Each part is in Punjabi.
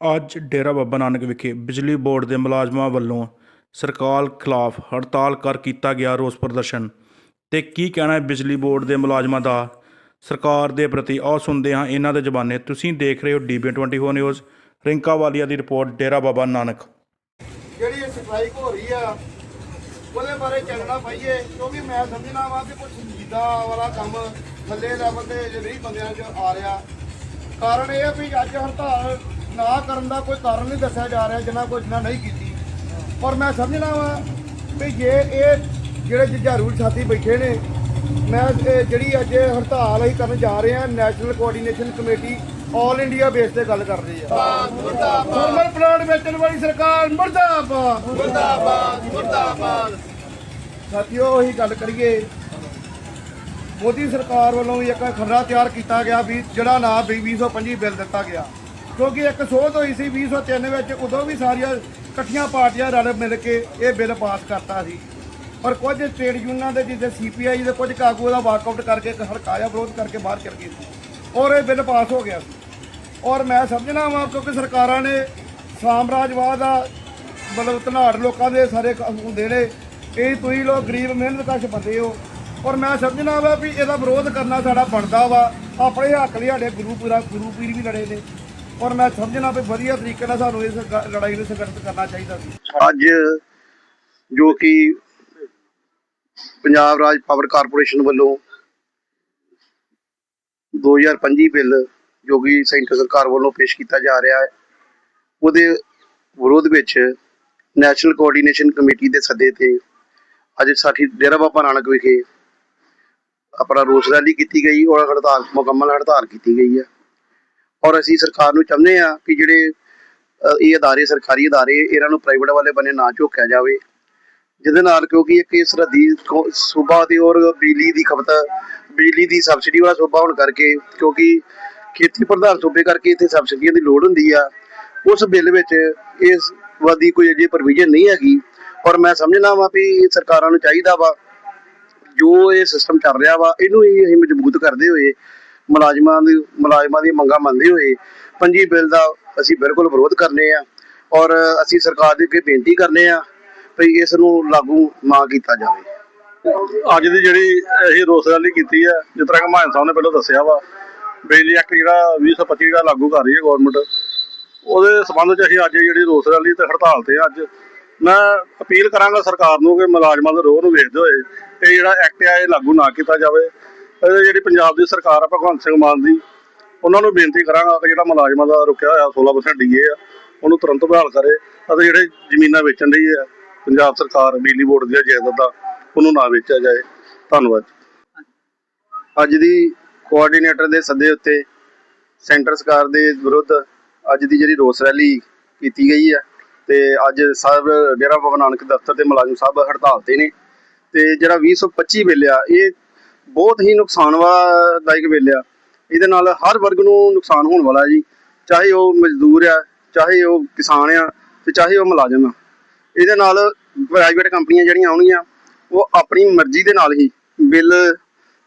ਅੱਜ ਡੇਰਾ ਬਾਬਾ ਨਾਨਕ ਵਿਖੇ ਬਿਜਲੀ ਬੋਰਡ ਦੇ ਮੁਲਾਜ਼ਮਾਂ ਵੱਲੋਂ ਸਰਕਾਰ ਖਿਲਾਫ ਹੜਤਾਲ ਕਰ ਕੀਤਾ ਗਿਆ ਰੋਸ ਪ੍ਰਦਰਸ਼ਨ। ਤੇ ਕੀ ਕਹਿਣਾ ਹੈ ਬਿਜਲੀ ਬੋਰਡ ਦੇ ਮੁਲਾਜ਼ਮਾਂ ਦਾ? ਸਰਕਾਰ ਦੇ ਪ੍ਰਤੀ ਆਓ ਸੁਣਦੇ ਹਾਂ ਇਹਨਾਂ ਦੇ ਜ਼ਬਾਨੇ ਤੁਸੀਂ ਦੇਖ ਰਹੇ ਹੋ ਡੀਬੀ 24 ਨਿਊਜ਼, ਰਿੰਕਾ ਵਾਲੀਆ ਦੀ ਰਿਪੋਰਟ, ਡੇਰਾ ਬਾਬਾ ਨਾਨਕ। ਜਿਹੜੀ ਇਹ ਸਟ੍ਰਾਈਕ ਹੋ ਰਹੀ ਆ, ਉਹਦੇ ਬਾਰੇ ਚੱਲਣਾ ਪਾਈਏ, ਕਿਉਂਕਿ ਮੈਂ ਸਮਝਣਾ ਵਾ ਕਿ ਕੁਝ ਸੰਜੀਦਾ ਵਾਲਾ ਕੰਮ ਥੱਲੇ ਲੈਵਲ ਤੇ ਜੇ ਬੰਦਿਆਂ 'ਚ ਆ ਰਿਹਾ। ਕਾਰਨ ਇਹ ਆ ਵੀ ਅੱਜ ਹੜਤਾਲ ਨਾ ਕਰਨ ਦਾ ਕੋਈ ਕਾਰਨ ਨਹੀਂ ਦੱਸਿਆ ਜਾ ਰਿਹਾ ਜਿਨ੍ਹਾਂ ਕੋਈ ਨਾ ਨਹੀਂ ਕੀਤੀ। ਪਰ ਮੈਂ ਸਮਝਣਾ ਵਾ ਵੀ ਜੇ ਇਹ ਜਿਹੜੇ ਜੁਝਾਰੂ ਸਾਥੀ ਬੈਠੇ ਨੇ ਮੈਂ ਇਹ ਜਿਹੜੀ ਅੱਜ ਇਹ ਹੜਤਾਲ ਅਸੀਂ ਕਰਨ ਜਾ ਰਹੇ ਹਾਂ national coordination committee all India base ਤੇ ਗੱਲ ਕਰ ਰਹੀ ਆ। ਥਰਮਲ ਪਲਾਂਟ ਵੇਚਣ ਵਾਲੀ ਸਰਕਾਰ ਮਰਦਾਬਾਦ। ਮਰਦਾਬਾਦ ਮਰਦਾਬਾਦ। ਸਾਥੀਓ ਉਹੀ ਗੱਲ ਕਰੀਏ। ਮੋਦੀ ਸਰਕਾਰ ਵੱਲੋਂ ਵੀ ਇੱਕ ਖਰੜਾ ਤਿਆਰ ਕੀਤਾ ਗਿਆ ਵੀ ਜਿਹੜਾ ਨਾ ਵੀ 2025 ਬਿੱਲ ਦਿੱਤਾ ਗਿਆ। ਕਿਉਂਕਿ ਇੱਕ ਸੋਧ ਹੋਈ ਸੀ 2003 ਵਿੱਚ, ਉਦੋਂ ਵੀ ਸਾਰੀਆਂ ਇਕੱਠੀਆਂ ਪਾਰਟੀਆਂ ਰਲ ਮਿਲ ਕੇ ਇਹ ਬਿੱਲ ਪਾਸ ਕਰਤਾ ਸੀ। ਪਰ ਕੁਝ ਟ੍ਰੇਡ ਯੂਨੀਅਨਾਂ ਦੇ ਜਿੱਦੇ ਸੀਪੀਆਈ ਦੇ ਕੁਝ ਕਾਗੂ ਦਾ ਵਾਕਆਊਟ ਕਰਕੇ ਇੱਕ ਹੜਕਾਇਆ ਵਿਰੋਧ ਕਰਕੇ ਬਾਹਰ ਚਲ ਗਏ ਸੀ ਔਰ ਇਹ ਬਿੱਲ ਪਾਸ ਹੋ ਗਿਆ ਸੀ। ਔਰ ਮੈਂ ਸਮਝਣਾ ਵਾਂ ਕਿਉਂਕਿ ਸਰਕਾਰਾਂ ਨੇ ਸਾਮਰਾਜਵਾਦ ਦਾ ਮਤਲਬ ਧਨਾੜ ਲੋਕਾਂ ਦੇ ਸਾਰੇ ਹੁੰਦੇ ਨੇ, ਇਹ ਤੁਸੀਂ ਲੋਕ ਗਰੀਬ ਮਿਹਨਤਕਸ਼ ਬੰਦੇ ਹੋ। ਔਰ ਮੈਂ ਸਮਝਣਾ ਵਾ ਵੀ ਇਹਦਾ ਵਿਰੋਧ ਕਰਨਾ ਸਾਡਾ ਬਣਦਾ ਵਾ, ਆਪਣੇ ਹੱਕ ਲਈ ਸਾਡੇ ਗੁਰੂ ਪੂਰਾ ਗੁਰੂ ਪੀਰ ਵੀ ਲੜੇ ਨੇ। ਔਰ ਮੈਂ ਸਮਝਣਾ ਵੀ ਵਧੀਆ ਤਰੀਕੇ ਨਾਲ ਸਾਨੂੰ ਇਸ ਲੜਾਈ ਨੂੰ ਸੰਗਠਿਤ ਕਰਨਾ ਚਾਹੀਦਾ ਸੀ। ਅੱਜ ਜੋ ਕਿ ਪੰਜਾਬ ਰਾਜ ਪਾਵਰ ਕਾਰਪੋਰੇਸ਼ਨ ਵੱਲੋਂ 2025 ਬਿੱਲ ਜੋ ਕਿ ਸੈਂਟਰ ਸਰਕਾਰ ਵੱਲੋਂ ਪੇਸ਼ ਕੀਤਾ ਜਾ ਰਿਹਾ ਹੈ, ਉਹਦੇ ਵਿਰੋਧ ਵਿੱਚ ਨੈਸ਼ਨਲ ਕੋਆਰਡੀਨੇਸ਼ਨ ਕਮੇਟੀ ਦੇ ਸੱਦੇ ਤੇ ਅੱਜ ਸਾਥੀ ਡੇਰਾ ਬਾਬਾ ਨਾਨਕ ਵਿਖੇ ਆਪਣਾ ਰੋਸ ਰੈਲੀ ਕੀਤੀ ਗਈ ਔਰ ਹੜਤਾਲ, ਮੁਕੰਮਲ ਹੜਤਾਲ ਕੀਤੀ ਗਈ ਹੈ। ਔਰ ਅਸੀਂ ਸਰਕਾਰ ਨੂੰ ਚਾਹੁੰਦੇ ਆ ਕਿ ਜਿਹੜੇ ਇਹ ਅਦਾਰੇ, ਸਰਕਾਰੀ ਅਦਾਰੇ, ਇਹਨਾਂ ਨੂੰ ਪ੍ਰਾਈਵੇਟ ਵਾਲੇ ਬੰਨੇ ਨਾ ਝੋਕਿਆ ਜਾਵੇ। ਜਿਹਦੇ ਨਾਲ ਕਿਉਂਕਿ ਇੱਕ ਇਹ ਸਰਹੱਦੀ ਸੂਬਾ ਦੀ ਔਰ ਬਿਜਲੀ ਦੀ ਖਪਤ, ਬਿਜਲੀ ਦੀ ਸਬਸਿਡੀ ਵਾਲਾ ਸੂਬਾ ਹੋਣ ਕਰਕੇ ਕਿਉਂਕਿ ਖੇਤੀ ਪ੍ਰਧਾਨ ਸੂਬੇ ਕਰਕੇ ਇੱਥੇ ਸਬਸਿਡੀਆਂ ਦੀ ਲੋੜ ਹੁੰਦੀ ਆ, ਉਸ ਬਿੱਲ ਵਿੱਚ ਇਸ ਵਾਦੀ ਕੋਈ ਅਜੇ ਪ੍ਰੋਵੀਜ਼ਨ ਨਹੀਂ ਹੈਗੀ। ਔਰ ਮੈਂ ਸਮਝਣਾ ਵਾ ਵੀ ਸਰਕਾਰਾਂ ਨੂੰ ਚਾਹੀਦਾ ਵਾ, ਜੋ ਇਹ ਸਿਸਟਮ ਚੱਲ ਰਿਹਾ ਵਾ, ਇਹਨੂੰ ਹੀ ਅਸੀਂ ਮਜ਼ਬੂਤ ਕਰਦੇ ਹੋਏ ਮੁਲਾਜ਼ਮਾਂ ਦੀ ਮੁਲਾਜ਼ਮਾਂ ਦੀ ਮੰਗਾਂ ਮੰਨਦੇ ਹੋਏ ਪੰਜੀ ਬਿੱਲ ਦਾ ਅਸੀਂ ਬਿਲਕੁਲ ਵਿਰੋਧ ਕਰਨੇ ਆ ਔਰ ਅਸੀਂ ਸਰਕਾਰ ਦੇ ਅੱਗੇ ਬੇਨਤੀ ਕਰਨੇ ਆ ਵੀ ਇਸ ਨੂੰ ਲਾਗੂ ਨਾ ਕੀਤਾ ਜਾਵੇ। ਅੱਜ ਦੀ ਜਿਹੜੀ ਇਹ ਰੋਸ ਰੈਲੀ ਕੀਤੀ ਹੈ, ਜਿਸ ਤਰ੍ਹਾਂ ਕਿ ਸਾਹਿਬ ਨੇ ਪਹਿਲਾਂ ਦੱਸਿਆ ਵਾ, ਬਿਜਲੀ ਐਕਟ ਜਿਹੜਾ 2025 ਦਾ ਲਾਗੂ ਕਰ ਰਹੀ ਹੈ ਗਵਰਨਮੈਂਟ ਉਹਦੇ ਸਬੰਧ 'ਚ ਅਸੀਂ ਅੱਜ ਜਿਹੜੀ ਰੋਸ ਰੈਲੀ ਤੇ ਹੜਤਾਲ ਤੇ ਅੱਜ ਮੈਂ ਅਪੀਲ ਕਰਾਂਗਾ ਸਰਕਾਰ ਨੂੰ ਕਿ ਮੁਲਾਜ਼ਮਾਂ ਦੇ ਰੋਹ ਨੂੰ ਵੇਖਦੇ ਹੋਏ ਇਹ ਜਿਹੜਾ ਐਕਟ ਆ, ਇਹ ਲਾਗੂ ਨਾ ਕੀਤਾ ਜਾਵੇ। ਜਿਹੜੀ ਪੰਜਾਬ ਦੀ ਸਰਕਾਰ ਆ, ਭਗਵੰਤ ਸਿੰਘ ਮਾਨ ਦੀ, ਉਹਨਾਂ ਨੂੰ ਬੇਨਤੀ ਕਰਾਂਗਾ ਕਿ ਜਿਹੜਾ ਮੁਲਾਜ਼ਮਾਂ ਦਾ ਰੁਕਿਆ ਹੋਇਆ 16% ਡੀਏ ਆ, ਉਹਨੂੰ ਤੁਰੰਤ ਬਹਾਲ ਕਰੇ ਅਤੇ ਜਿਹੜੇ ਜ਼ਮੀਨਾਂ ਵੇਚਣ ਲਈ ਆ, ਪੰਜਾਬ ਸਰਕਾਰ ਬਿਜਲੀ ਬੋਰਡ ਦੀਆਂ ਜਾਇਦਾਦਾਂ, ਉਹਨੂੰ ਨਾ ਵੇਚਿਆ ਜਾਏ। ਧੰਨਵਾਦ। ਅੱਜ ਦੀ ਕੋਆਰਡੀਨੇਟਰ ਦੇ ਸੱਦੇ ਉੱਤੇ ਸੈਂਟਰ ਸਰਕਾਰ ਦੇ ਵਿਰੁੱਧ ਅੱਜ ਦੀ ਜਿਹੜੀ ਰੋਸ ਰੈਲੀ ਕੀਤੀ ਗਈ ਹੈ ਤੇ ਅੱਜ ਸਾਹਿਬ ਡੇਰਾ ਬਾਬਾ ਨਾਨਕ ਦਫ਼ਤਰ ਦੇ ਮੁਲਾਜ਼ਮ ਸਾਹਿਬ ਹੜਤਾਲ ਤੇ ਨੇ ਤੇ ਜਿਹੜਾ 2025 ਬਿੱਲ ਆ, ਇਹ ਬਹੁਤ ਹੀ ਨੁਕਸਾਨ ਵਾਲਾਦਾਇਕ ਬਿੱਲ ਆ। ਇਹਦੇ ਨਾਲ ਹਰ ਵਰਗ ਨੂੰ ਨੁਕਸਾਨ ਹੋਣ ਵਾਲਾ ਜੀ। ਚਾਹੇ ਉਹ ਮਜ਼ਦੂਰ ਆ, ਚਾਹੇ ਉਹ ਕਿਸਾਨ ਆ ਤੇ ਚਾਹੇ ਉਹ ਮੁਲਾਜ਼ਮ ਆ। ਇਹਦੇ ਨਾਲ ਪ੍ਰਾਈਵੇਟ ਕੰਪਨੀਆਂ ਜਿਹੜੀਆਂ ਆਉਣਗੀਆਂ, ਉਹ ਆਪਣੀ ਮਰਜ਼ੀ ਦੇ ਨਾਲ ਹੀ ਬਿੱਲ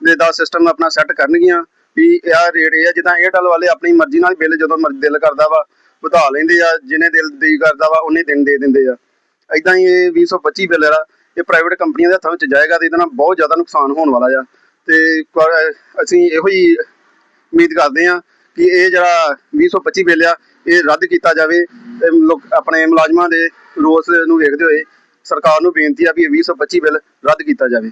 ਦੇ ਦਾ ਸਿਸਟਮ ਆਪਣਾ ਸੈੱਟ ਕਰਨਗੀਆਂ ਵੀ ਇਹ ਰੇਟ ਇਹ ਆ, ਜਿੱਦਾਂ ਏਅਰਟੈਲ ਵਾਲੇ ਆਪਣੀ ਮਰਜ਼ੀ ਨਾਲ ਬਿੱਲ ਜਦੋਂ ਮਰਜ਼ੀ ਦਿਲ ਕਰਦਾ ਵਾ, ਵਧਾ ਲੈਂਦੇ ਆ ਜਿਹਨੇ ਦਿਲ ਦੀ ਕਰਦਾ ਵਾ ਉਹਨੇ ਦਿਨ ਦੇ ਦਿੰਦੇ ਆ। ਐਦਾਂ ਹੀ ਇਹ 2025 ਬਿੱਲ ਜਿਹੜਾ ਇਹ ਪ੍ਰਾਈਵੇਟ ਕੰਪਨੀਆਂ ਦੇ ਹੱਥਾਂ ਵਿੱਚ ਜਾਏਗਾ ਤੇ ਇਹਦੇ ਨਾਲ ਬਹੁਤ ਜ਼ਿਆਦਾ ਨੁਕਸਾਨ ਹੋਣ ਵਾਲਾ ਆ। ਤੇ ਕ- ਅਸੀਂ ਇਹੋ ਹੀ ਉਮੀਦ ਕਰਦੇ ਹਾਂ ਕਿ ਇਹ ਜਿਹੜਾ 2025 ਬਿੱਲ ਆ ਇਹ ਰੱਦ ਕੀਤਾ ਜਾਵੇ ਤੇ ਲੋਕ ਆਪਣੇ ਮੁਲਾਜ਼ਮਾਂ ਦੇ ਰੋਸ ਨੂੰ ਵੇਖਦੇ ਹੋਏ ਸਰਕਾਰ ਨੂੰ ਬੇਨਤੀ ਆ ਵੀ ਇਹ 2025 ਬਿੱਲ ਰੱਦ ਕੀਤਾ ਜਾਵੇ।